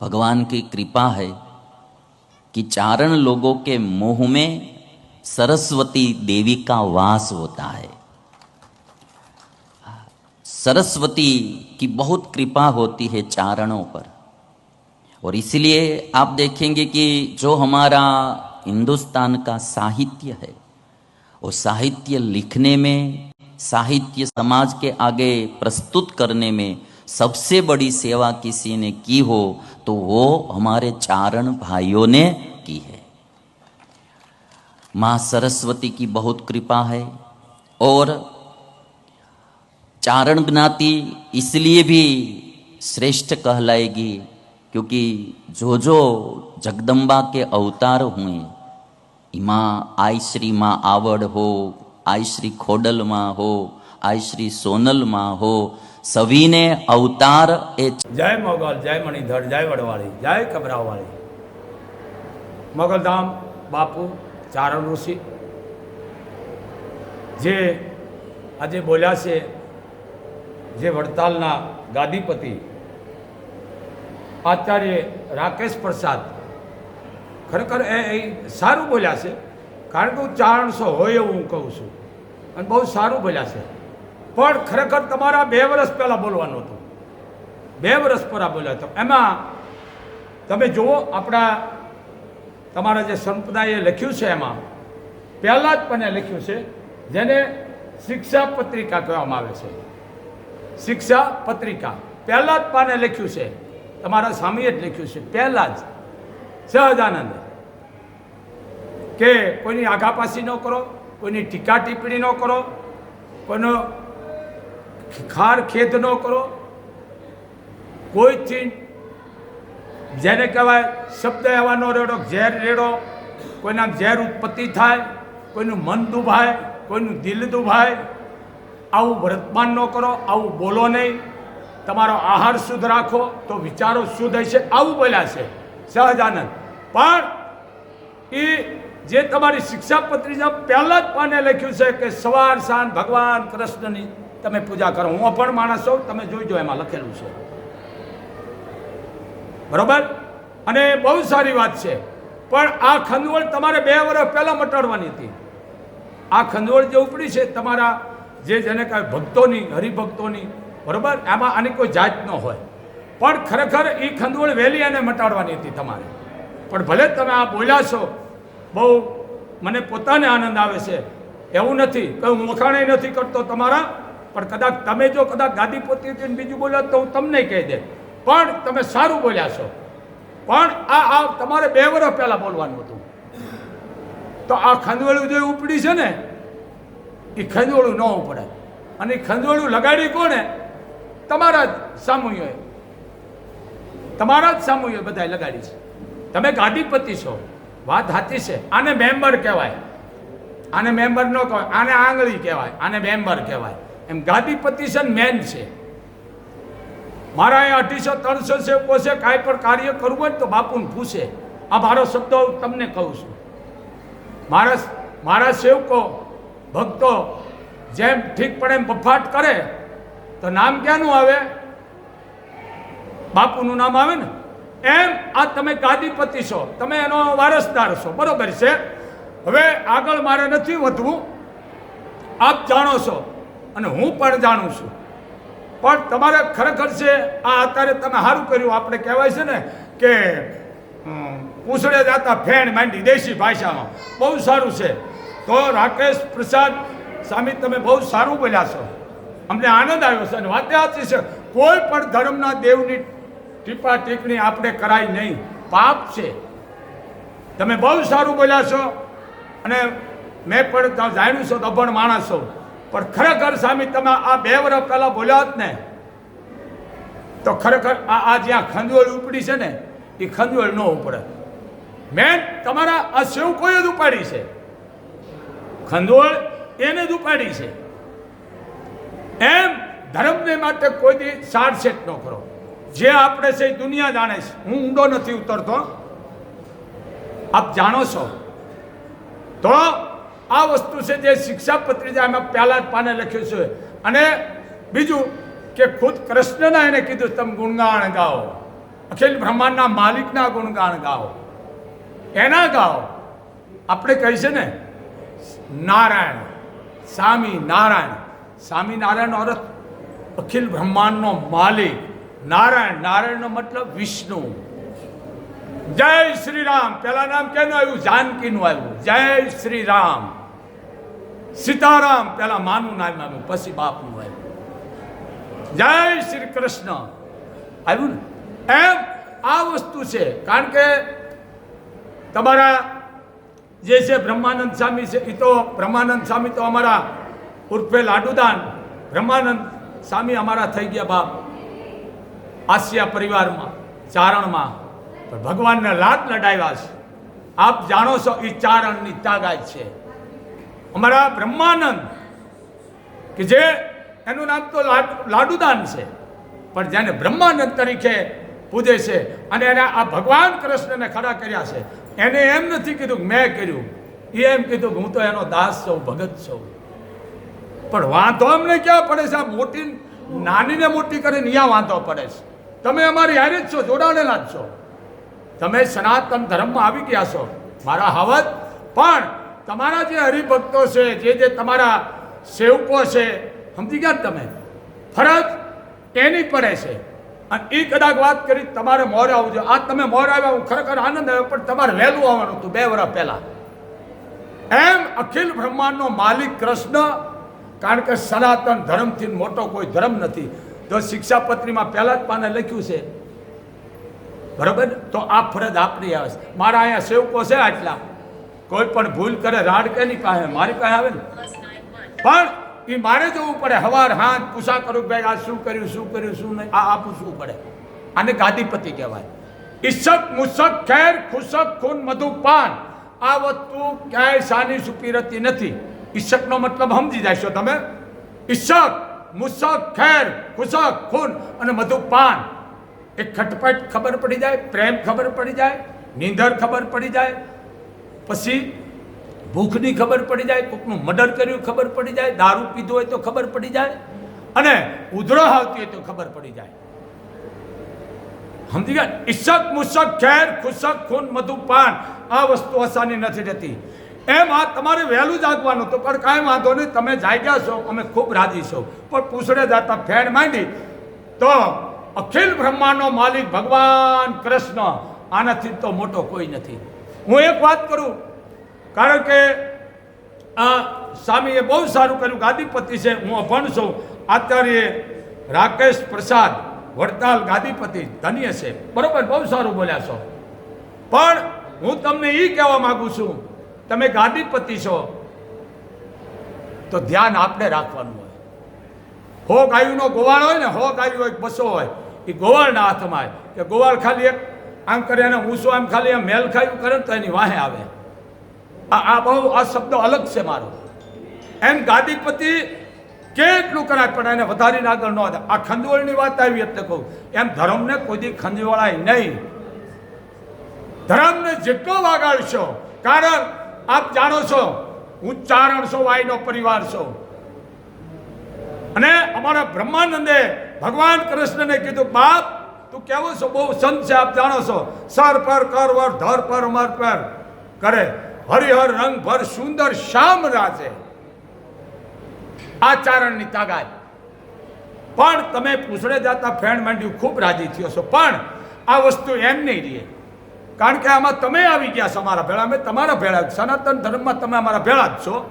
भगवान की कृपा है कि चारण लोगों के मुँह में सरस्वती देवी का वास होता है। सरस्वती की बहुत कृपा होती है चारणों पर। और इसलिए आप देखेंगे कि जो हमारा हिंदुस्तान का साहित्य है वो साहित्य लिखने में, साहित्य समाज के आगे प्रस्तुत करने में सबसे बड़ी सेवा किसी ने की हो तो वो हमारे चारण भाइयों ने की है। माँ सरस्वती की बहुत कृपा है और चारण ज्ञाती इसलिए भी श्रेष्ठ कहलाएगी क्योंकि जो जो जगदम्बा के अवतार हुए, इमा आई श्री माँ आवड़ हो आई श्री खोडल माँ हो आई श्री सोनल माँ हो સવીને અવતાર એ જય મોગલ, જય મણિધર, જય વડવાળી, જય કબરાવાળી. મોગલધામ, બાપુ, ચારણ ઋષિ, જે આજે બોલ્યા છે, જે વડતાલના ગાદીપતિ, આચાર્ય રાકેશ પ્રસાદ. ખરેખર એ સારું બોલ્યા છે, કારણ કે હું ચારણસો હોય એવું હું કહું છું, અને બહુ સારું બોલ્યા છે. પણ ખરેખર તમારા બે વર્ષ પહેલાં બોલવાનું હતું. બે વર્ષ પહેલાં બોલ્યા હતો. એમાં તમે જુઓ, આપણા તમારા જે સંપ્રદાયે લખ્યું છે એમાં, પહેલાં જ મને લખ્યું છે, જેને શિક્ષા પત્રિકા કહેવામાં આવે છે. શિક્ષા પત્રિકા. પહેલાં જ પાને લખ્યું છે. તમારા સ્વામીએ જ લખ્યું છે. પહેલાં જ. સહજાનંદ. કે કોઈની આઘાપાસી ન કરો, કોઈની ટીકા ટિપ્પણી ન કરો, કોઈનો ખાર ખેદ ન કરો. કોઈથી? જેને કહેવાય શબ્દ એવા ન રેડો, ઝેર રેડો. કોઈના ઝેર ઉત્પત્તિ થાય, કોઈનું મન દુભાય, કોઈનું દિલ દુભાય. આવું વર્તમાન ન કરો, આવું બોલો નહીં. તમારો આહાર શુદ્ધ રાખો, તો વિચારો શુદ્ધ હશે. આવું બોલ્યા છે સહજાનંદ. પણ એ જે તમારી શિક્ષાપત્રી પત્રિકા પહેલાં જ પાને લખ્યું છે કે સવાર સાંજ ભગવાન કૃષ્ણની તમે પૂજા કરો. હું પણ માણસ છું, તમે જોઈજો એમાં લખેલું છે. બરોબર? અને બહુ સારી વાત છે. પણ આ ખંજવળ તમારે બે વર્ષ પહેલાં મટાડવાની હતી. આ ખંજવળ જે ઉપડી છે, તમારા જે જેને કહે ભક્તોની, હરિભક્તોની, બરોબર? આમાં આની કોઈ જાત ન હોય. પણ ખરેખર એ ખંજવળ વહેલી એને મટાડવાની હતી તમારે. પણ ભલે તમે આ બોલ્યા છો, બહુ મને પોતાને આનંદ આવે છે. એવું નથી. કે હું વખાણે નથી કરતો તમારા પણ કદાચ તમે જો કદાચ ગાદી પોતી હતી બીજું બોલ્યો તો હું તમને કહી દે. પણ તમે સારું બોલ્યા છો. પણ આ આ તમારે બે વર્ષ પહેલાં બોલવાનું હતું. તો આ ખંદવળું જે ઉપડી છે ને, એ ખંજોળું ન ઉપડે. અને એ ખંજોળું લગાડી કોને તમારા જ સામૂહિકોએ તમારા જ સામૂહિકોએ બધાએ લગાડી છે. તમે ગાદીપતિ છો. વાત સાચી છે. આને મેમ્બર કહેવાય. આને મેમ્બર ન કહેવાય. આને આંગળી કહેવાય. આને મેમ્બર કહેવાય. એમ ગાદીપતિ છે ને મેન છે. મારા અહીંયા અઢીસો, ત્રણસો સેવકો છે, કાંઈ પણ કાર્ય કરવું હોય તો બાપુને પૂછે. આ મારો શબ્દ તમને કહું છું. મારા મારા સેવકો, ભક્તો જેમ ઠીક પડે એમ બફાટ કરે, તો નામ ક્યાંનું આવે? બાપુનું નામ આવે ને? એમ આ તમે ગાદીપતિ છો, તમે એનો વારસદાર છો, બરોબર છે? હવે આગળ મારે નથી વધવું. આપ જાણો છો અને હું પણ જાણું છું. પણ તમારે ખરેખર છે, આ અત્યારે તમે સારું કર્યું. આપણે કહેવાય છે ને કે પૂછડે જાતા ફેણ માંડી દેશી ભાષામાં. બહુ સારું છે. તો રાકેશ પ્રસાદ સ્વામી તમે બહુ સારું બોલ્યા છો. અમને આનંદ આવ્યો છે અને વાતે સાચી છે, કોઈ પણ ધર્મના દેવની ટીપા ટીપણી આપણે કરાય નહીં. પાપ છે. તમે બહુ સારું બોલ્યા છો અને મેં પણ જાણ્યું છો, અભણ માણસ છો. પણ ખરેખર સ્વામી, તમે આ બે વર્ષ પહેલાં બોલ્યા જ ને. તો ખરેખર આ આ જ્યાં ખંજવળ ઉપડી છે ને, એ ખંજવળ ન ઉપડે. મેન તમારા આ સેવ કોઈ જ ઉપાડી છે. ખંજોળ એને જ ઉપાડી છે. એમ ધર્મને માટે કોઈ સાડસેટ ન કરો. જે આપણે છે દુનિયા જાણે છે. હું ઊંડો નથી ઉતરતો. આપ જાણો છો. તો આ વસ્તુ છે જે શિક્ષાપત્રી છે અમે પહેલા જ પાને લખ્યું છે. અને બીજું કે ખુદ કૃષ્ણના એને કીધું, તમે ગુણગાન ગાઓ. અખિલ બ્રહ્માંડના માલિકના ગુણગાન ગાઓ. એના ગાઓ. આપણે કહી છે ને, નારાયણ, સ્વામી નારાયણ. સ્વામી નારાયણનો અર્થ, અખિલ બ્રહ્માંડનો માલિક. નારાયણ, નારાયણનો મતલબ વિષ્ણુ. જય શ્રી રામ. પેલા નામ કેનું આવ્યું? જાનકીનું આવ્યું. જય શ્રી રામ. સીતારામ પેલા માનું નામ આવ્યું પછી બાપનું આવ્યું જય શ્રી કૃષ્ણ. આવ્યું ને? એમ આ વસ્તુ છે. કારણ કે તમારા જે છે બ્રહ્માનંદ સ્વામી છે એ તો બ્રહ્માનંદ સ્વામી તો અમારા ઉર્ફે લાડુદાન. બ્રહ્માનંદ સ્વામી અમારા થઈ ગયા બાપ. આસિયા પરિવારમાં, ચારણમાં. ભગવાનને લાત લડાવ્યા છે. આપ જાણો છો એ ચારણની તાગાત છે. અમારા બ્રહ્માનંદ, કે જે એનું નામ તો લાડ- લાડુદાન છે, પણ જેને બ્રહ્માનંદ તરીકે પૂજે છે અને એને આ ભગવાન કૃષ્ણને ખડા કર્યા છે, એને એમ નથી કીધું મેં કર્યું, એ એમ કીધું હું તો એનો દાસ છું, ભગત છું. પણ વાંધો અમને ક્યાં પડે છે? આ મોટી, નાનીને મોટી કરીને અહીંયા વાંધો પડે છે. તમે અમારી હારે જ છો, જોડાણેલા જ છો. તમે સનાતન ધર્મમાં આવી ગયા છો. મારા હવત પણ તમારા જે હરિભક્તો છે, જે જે તમારા સેવકો છે, સમજી ગયા તમે? ફરજ એની પડે છે. અને એ કદાચ વાત કરી, તમારે મોરે આવવું જોઈએ. આ તમે મોરે આવ્યા, હું ખરેખર આનંદ આવ્યો, પણ તમારે વહેલું આવવાનું હતું, બે વર્ષ પહેલાં. એમ અખિલ બ્રહ્માંડનો માલિક કૃષ્ણ, કારણ કે સનાતન ધર્મથી મોટો કોઈ ધર્મ નથી. જો શિક્ષાપત્રીમાં પહેલા જ પાને લખ્યું છે. બરાબર? તો આ ફરજ આપણી આવે છે. મારા અહીંયા સેવકો છે આટલા. કોઈ પણ ભૂલ કરે, રાડ કે નહીં પાસે? મારી પાસે આવે ને? પણ એ મારે જવું પડે. હવાર હાથ પૂછા કરું ભાઈ આ શું કર્યું શું કર્યું, શું નહીં? આ આ પૂછવું પડે. આને ગાદીપતિ કહેવાય. ઈશક મુસક, ખેર ખુશક ખૂન, મધુપાન. આ વસ્તુ ક્યાંય સાની સુપીરતી નથી. ઈશકનો મતલબ સમજી જાય છો તમે? ઈશક મુસક, ખેર ખુશક ખૂન અને મધુપાન. એ ખટપટ ખબર પડી જાય, પ્રેમ ખબર પડી જાય, નીંદર ખબર પડી જાય પછી ભૂખની ખબર પડી જાય, કોકનું મર્ડર કર્યું ખબર પડી જાય, દારૂ પીધો હોય તો ખબર પડી જાય, અને ઉધરો આવતી હોય તો ખબર પડી જાય. સમજી ગયા? ઈશક મુશક ખેર ખુશક ખૂન મધુપાન આ વસ્તુ આસાની નથી રહેતી. એમ આ તમારે વહેલું જાગવાનું તો પણ કાંઈ વાંધો નહીં, તમે જાગ્યા છો, અમે ખૂબ રાજી છો. પણ પૂછડે જાતા ફેણ માંડી, તો અખિલ બ્રહ્માંડનો માલિક ભગવાન કૃષ્ણ, આનાથી તો મોટો કોઈ નથી. હું એક વાત કરું, કારણ કે આ સ્વામીએ બહુ સારું કર્યું, ગાદીપતિ છે, હું અભણ છું. આચાર્ય રાકેશ પ્રસાદ વડતાલ ગાદીપતિ ધન્ય છે. બરોબર, બહુ સારું બોલ્યા છો. પણ હું તમને એ કહેવા માંગુ છું, તમે ગાદીપતિ છો, તો ધ્યાન આપણે રાખવાનું હોય. હો ગાયુંનો ગોવાળ હોય ને હો ગાયું હોય બસો હોય એ ગોવાળના હાથમાં હોય. કે ગોવાળ ખાલી એક આમ કરે અને ઊંસો આમ ખાલી આમ મેલ ખાયું કરે તો એની વાહે આવે. આ આ બહુ આ શબ્દ અલગ છે મારો. એમ ગાદીપતિ કેટલું કરાય પણ એને વધારીને આગળ ન આ ખંજવળની વાત આવી એટલે કહું. એમ ધર્મને કોઈ ખંજવળાય નહીં. ધર્મને જેટલો વાગાડશો, કારણ આપ જાણો છો, હું ચારણસો વાયનો પરિવાર છો. અને અમારા બ્રહ્માનંદે ભગવાન કૃષ્ણને કીધું, બાપ તું કેવો છો? બહુ સંત છે, આપ જાણો છો. સર પર કર વર ધર પર, મર પર કરે. હરિહર રંગ ભર સુંદર શામ રાજે. આચરણની ચારણની તાકાત. પણ તમે પૂછડે જતા ફેણ માંડ્યું, ખૂબ રાજી થયો છો. પણ આ વસ્તુ એમ નહીં રહે. કારણ કે આમાં તમે આવી ગયા છો અમારા ભેળા. અમે તમારા ભેળા સનાતન ધર્મમાં તમે અમારા ભેળા જ છો.